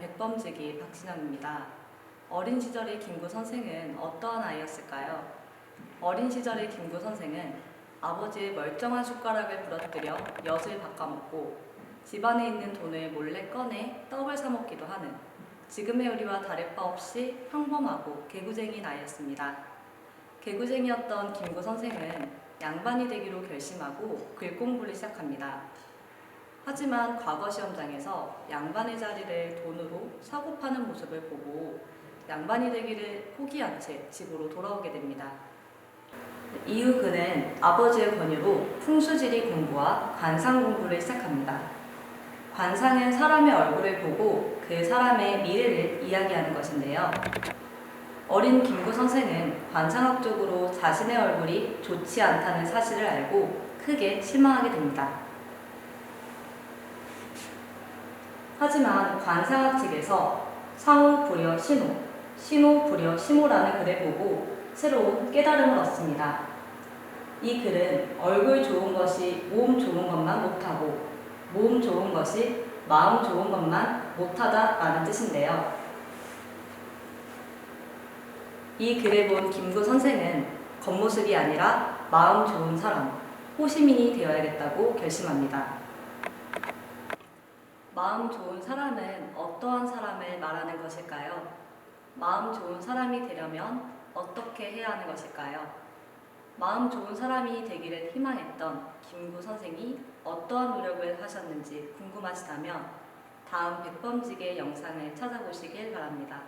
백범지기 박진영입니다. 어린 시절의 김구 선생은 어떠한 아이였을까요? 어린 시절의 김구 선생은 아버지의 멀쩡한 숟가락을 부러뜨려 엿을 바꿔먹고 집안에 있는 돈을 몰래 꺼내 떡을 사 먹기도 하는 지금의 우리와 다를 바 없이 평범하고 개구쟁이 나이였습니다. 개구쟁이였던 김구 선생은 양반이 되기로 결심하고 글 공부를 시작합니다. 하지만 과거 시험장에서 양반의 자리를 돈으로 사고 파는 모습을 보고 양반이 되기를 포기한 채 집으로 돌아오게 됩니다. 이후 그는 아버지의 권유로 풍수지리 공부와 관상 공부를 시작합니다. 관상은 사람의 얼굴을 보고 그 사람의 미래를 이야기하는 것인데요. 어린 김구 선생은 관상학적으로 자신의 얼굴이 좋지 않다는 사실을 알고 크게 실망하게 됩니다. 하지만 관상학 측에서 상호 불여 신호, 신호 불여 심호라는 글을 보고 새로운 깨달음을 얻습니다. 이 글은 얼굴 좋은 것이 몸 좋은 것만 못하고 몸 좋은 것이 마음 좋은 것만 못하다라는 뜻인데요. 이 글을 본 김구 선생은 겉모습이 아니라 마음 좋은 사람, 호시민이 되어야겠다고 결심합니다. 마음 좋은 사람은 어떠한 사람을 말하는 것일까요? 마음 좋은 사람이 되려면 어떻게 해야 하는 것일까요? 마음 좋은 사람이 되기를 희망했던 김구 선생이 어떠한 노력을 하셨는지 궁금하시다면 다음 백범지게 영상을 찾아보시길 바랍니다.